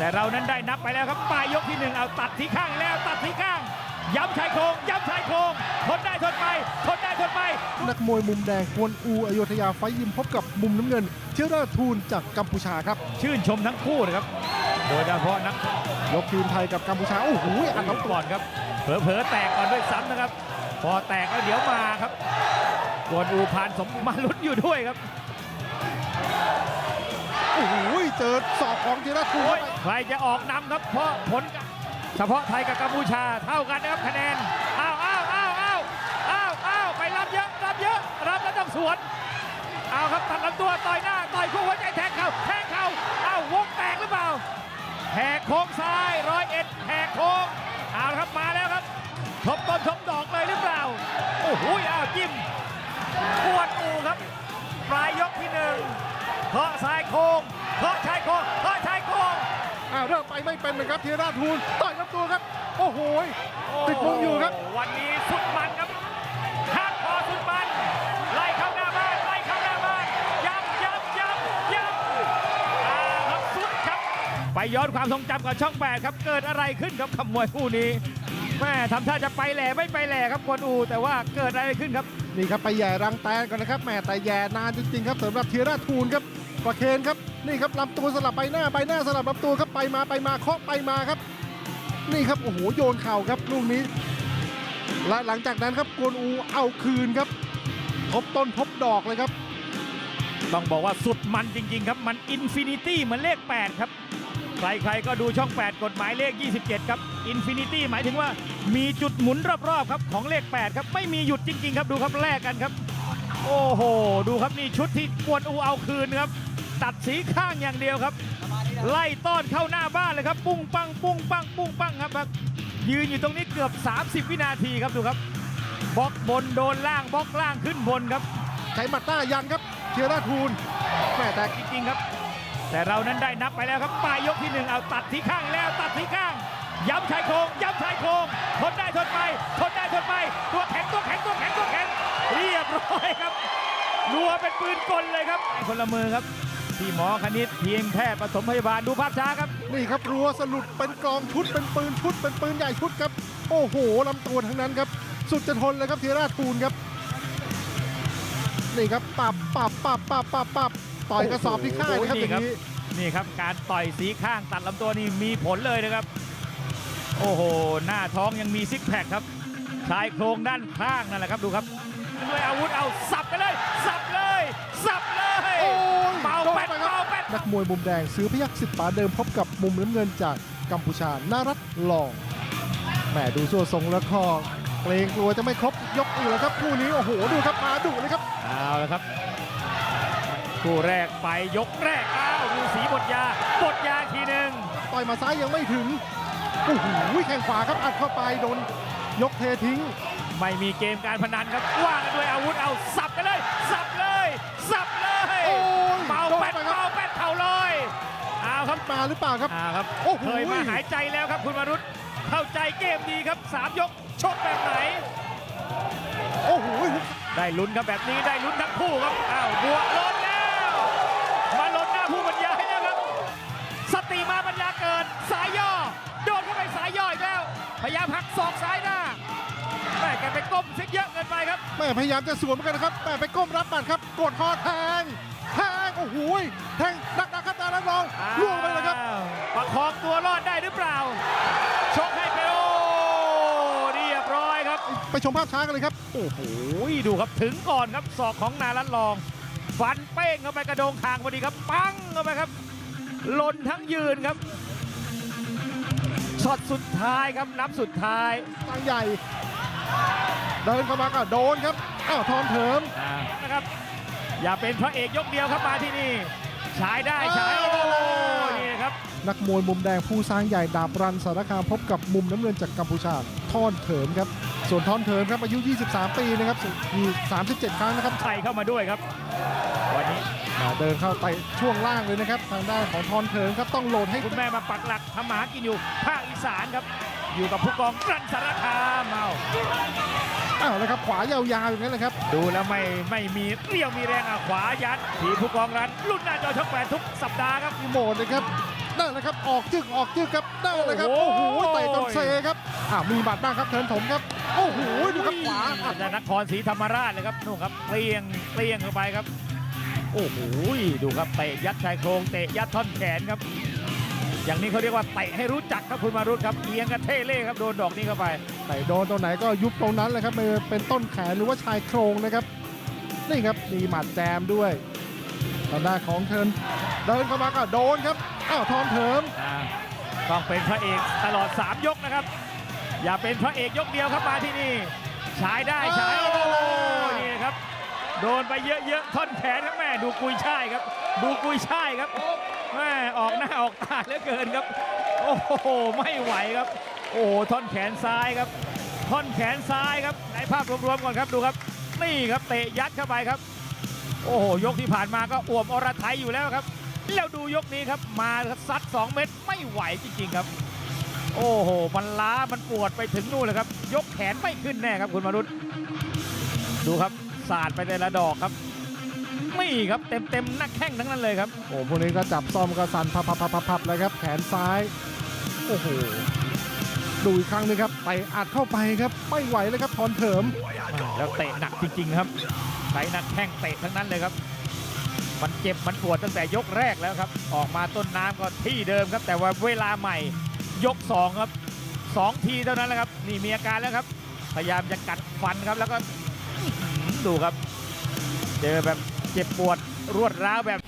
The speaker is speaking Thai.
แต่เรานั้นได้นับไปแล้วครับปลายยกที่หนึ่งเอาตัดที่ข้างแล้วตัดที่ข้าง ย้ำชายโครงย้ำชายโครงทนได้ทนไปทนได้ทนไป นักมวยมุมแดงกวนอูอโยธยาไฟท์ยิมพบกับมุมน้ำเงิน เชื้อราทูลจากกัมพูชาครับ ชื่นชมทั้งคู่นะครับ โดยเฉพาะนักยกทีมไทยกับกัมพูชาโอ้โหอัดน้ำลำตัวก่อนครับ เผลอๆแตกก่อนด้วยซ้ำนะครับ พอแตกแล้วเดี๋ยวมาครับกวนอูพานสมมาลุ้นอยู่ด้วยครับโอ้โหเจอศอกของเชื้อราทูลโอ้ยใครจะออกนำครับเพราะผลเฉพาะไทยกับกัมพูชาเท่ากันนะครับคะแนนอ้าวอ้าวอ้าวอ้าวอ้าวอ้าวไปรับเยอะรับเยอะรับแล้วต้องสวนเอาครับตัดลำตัวต่อยหน้าต่อยคู่หัวใจแทงเข่าแทงเข่าอ้าววงแตกหรือเปล่าแหกโค้งซ้ายร้อยเอ็ดแหกโค้งเอาครับมาแล้วครับทบต้นทบดอกเลยหรือเปล่าโอ้โหอ้าวจิ้มปวดอูครับปลายยกที่หนึ่ง เคาะซ้ายโค้งเคาะชายโค้งเคาะชายโค้งอ้าวเริ่มไปไม่เป็นเลยครับเชื้อราทูลต่อยลำตัวครับ โอ้โหติดมุมอยู่ครับโวันนี้สุดมันครับฮาร์ดคอร์สุดมัน ไล่เข้าหน้าบ้านไล่เข้าหน้าบ้านย้ำย้ำย้ำย้ำอ่าครับสุดครับ ไปย้อนความทรงจำกับช่องแปดครับ เกิดอะไรขึ้นครับขมวยคู่นี้แม่ทำท่าจะไปแหล่ไม่ไปแหล่ครับกวนอูแต่ว่าเกิดอะไรขึ้นครับ นี่ครับไปแย่รังแตนก่อนนะครับแหม่แต่แย่นานจริงๆครับสำหรับเทียร่าทูลครับ ประเคนครับนี่ครับลำตัวสลับใบหน้าใบหน้าสลับลำตัวครับไปมาไปมาเคาะไปมาครับ นี่ครับโอ้โหโยนเข่าครับลูกนี้ และหลังจากนั้นครับกวนอูเอาคืนครับทบต้นทบดอกเลยครับ ต้องบอกว่าสุดมันจริง ๆ ครับ มันอินฟินิตี้เหมือนเลข 8 ครับ ใครๆก็ดูช่อง 8 กฎหมายเลข 27 ครับอินฟินิตี้หมายถึงว่ามีจุดหมุนรอบๆครับของเลข 8 ครับ ไม่มีหยุดจริง ๆ ครับดูครับแลกกันครับ โอ้โห ดูครับนี่ชุดที่กวนอูเอาคืนครับ ตัดสีข้างอย่างเดียวครับ ไล่ต้อนเข้าหน้าบ้านเลยครับ ปุ้งปังปุ้งปังปุ้งปังครับครับ ยืนอยู่ตรงนี้เกือบ 30 วินาทีครับดูครับบล็อกบนโดนล่างบล็อกล่างขึ้นบนครับใช้หมัดหน้ายันครับเทียร่าทูลแหม่แต่จริงๆครับ แต่เรานั้นได้นับไปแล้วครับปลายยกที่หนึ่งเอาตัดที่ข้างแล้วตัดที่ข้างย้ำชายโครงย้ำชายโครงทนได้ทนไปทนได้ทนไปตัวแข็งตัวแข็งตัวแข็งตัวแข็งเรียบร้อยครับรัวเป็นปืนกลเลยครับคนละมือครับ ที่หมอคณิตทีมแพทย์ปฐมพยาบาลดูภาพช้าครับ นี่ครับรัวสลุดเป็นกองชุดเป็นปืนชุดเป็นปืนใหญ่ชุดครับ โอ้โหลำตัวทั้งนั้นครับ สุดจะทนเลยครับเทียร่าทูลครับ นี่ครับปับปับปับปับปับปับต่อยกระสอบที่ข้างนะครับอย่างนี้นี่ครับการต่อยสีข้างตัดลำตัวนี่มีผลเลยนะครับ โอ้โห หน้าท้องยังมีซิกแพคครับชายโครงด้านข้างนั่นแหละครับดูครับด้วยอาวุธเอาสับไปเลยสับ นักมวยมุมแดงซื้อพยักสิทธิ์ป๋าเดิมพบกับมุมน้ำเงินจากกัมพูชานารัตลองแหมดูส่วนทรงแล้วก็เกรงกลัวจะไม่ครบยกอีกแล้วครับคู่นี้โอ้โหดูครับมาดุเลยครับเอาละครับคู่แรกไปยกแรกอ้าวดูสีบทยาบทยาทีหนึ่งต่อยมาซ้ายยังไม่ถึงโอ้โหแข้งขวาครับอัดเข้าไปโดนยกเททิ้ง ไม่มีเกมการพนันครับว่ากันด้วยอาวุธเอาสับกันเลยสับเลยสับ มาหรือเปล่าครับ อ่าครับโอ้โห เคยมาหายใจแล้วครับคุณมารุตเข้าใจเกมดีครับสามยกชกแบบไหน โอ้โหได้ลุ้นครับแบบนี้ได้ลุ้นทั้งคู่ครับอ้าวบวกล้นแล้ว มาล้นหน้าผู้บรรยายแล้วครับ สติมาบรรยาเกิดสายย่อโดนเข้าไปสายย่ออีกแล้ว พยายามหักศอกซ้ายหน้าแม่แกไปก้มซิกเยอะเกินไปครับแม่พยายามจะสวนเหมือนกันนะครับแต่ไปก้มรับหมัดครับ กดคอแทงแทง โอ้โหแทงหนักๆครับตาลังรองล่วงไปเลยครับอ้าวประคองตัวรอดได้หรือเปล่าชกให้ไปโอเรียบร้อยครับ ไปชมภาพช้ากันเลยครับ โอ้โหดูครับถึงก่อนครับศอกของนารัตลอง ฟันเป้งเข้าไปกระโดงคางพอดีครับ ปังเข้าไปครับหล่นทั้งยืนครับช็อตสุดท้ายครับนับสุดท้ายตั้งใหญ่ เดินเข้ามาก็โดนครับอ้าวทอนเถิมอ่านะครับ อย่าเป็นพระเอกยกเดียวครับมาที่นี่ฉายได้ฉายอ้าวโอ้โหนี่นะครับนักมวยมุมแดงผู้สร้างใหญ่ดาบรันสารคามพบกับมุมน้ำเงินจากกัมพูชาทอนเถิมครับ ส่วนทอนเถิมครับอายุ 23 ปีนะครับมี37 ครั้งนะครับใส่เข้ามาด้วยครับ วันนี้มาเดินเข้าไต่ช่วงล่างเลยนะครับ ทางด้านของทอนเถิมครับต้องโหลดให้คุณแม่มาปักหลักทำหมากินอยู่ภาคอีสานครับ อยู่กับผู้กองรันสารคามเอาอ้าวนะครับขวายาวๆอย่างนั้นเลยครับ ดูแล้วไม่ไม่มีเรี่ยวมีแรงอะขวายัดทีผู้กองรันรุ่นหน้าจอช่องแปดทุกสัปดาห์ครับ มีโหมดเลยครับนั่นนะครับออกจึกออกจึกครับนั่นนะครับโอ้โอ้โหโหเตะจนเซครับอ่ามีบัตรบ้างครับเทินถมครับโอ้โหดูครับขวาอะจากนครศรีธรรมราชเลยครับนู่นครับเปรี้ยงเปรี้ยงเข้าไปครับ โอ้โหดูครับเตะยัดชายโครงเตะยัดท่อนแขนครับ อย่างนี้เขาเรียกว่าเตะให้รู้จักครับคุณมารุตครับเอียงกระเท่เล่ครับโดนดอกนี้เข้าไปเตะโดนตรงไหนก็ยุบตรงนั้นเลยครับไม่ว่าเป็นต้นแขนหรือว่าชายโครงนะครับนี่ครับมีหมัดแจมด้วยทางด้านของเทินเดินเข้ามาก็โดนครับอ้าวทอนเถิมอ่าต้องเป็นพระเอกตลอด 3 ยกนะครับ อย่าเป็นพระเอกยกเดียวครับมาที่นี่ฉายได้ฉายโอ้นี่ครับ โดนไปเยอะๆท่อนแขนครับแม่ดูกุยช่ายครับ ดูกุยช่ายครับ แม่ออกหน้าออกตาเหลือเกินครับ โอ้โหไม่ไหวครับ โอ้โหท่อนแขนซ้ายครับ ท่อนแขนซ้ายครับในภาพรวมๆก่อนครับดูครับ นี่ครับเตะยัดเข้าไปครับ โอ้โหยกที่ผ่านมาก็อ่วมอรไทยอยู่แล้วครับ แล้วดูยกนี้ครับมาซัด2 เม็ดไม่ไหวจริงๆครับ โอ้โหมันล้ามันปวดไปถึงนู่นเลยครับ ยกแขนไม่ขึ้นแน่ครับคุณมารุตดูครับสาดไปแต่ละดอกครับ นี่ครับเต็มเต็มๆหนักแข้งทั้งนั้นเลยครับโอ้พวกนี้ก็จับซ่อมก็สั่นพับพับพับพับพับเลยครับแขนซ้าย โอ้โหดูอีกครั้งหนึงครับไปอัดเข้าไปครับไม่ไหวเลยครับทอนเถิมแล้วเตะหนักจริงๆครับใช้หนักแข้งเตะทั้งนั้นเลยครับ มันเจ็บมันปวดตั้งแต่ยกแรกแล้วครับ ออกมาต้นน้ำก็ที่เดิมครับ แต่ว่าเวลาใหม่ยกสองครับสองทีเท่านั้นแหละครับ นี่มีอาการแล้วครับ พยายามจะกัดฟันครับแล้วก็อื้อหือดูครับ เจอแบบ เจ็บปวดรวดร้าวแบบ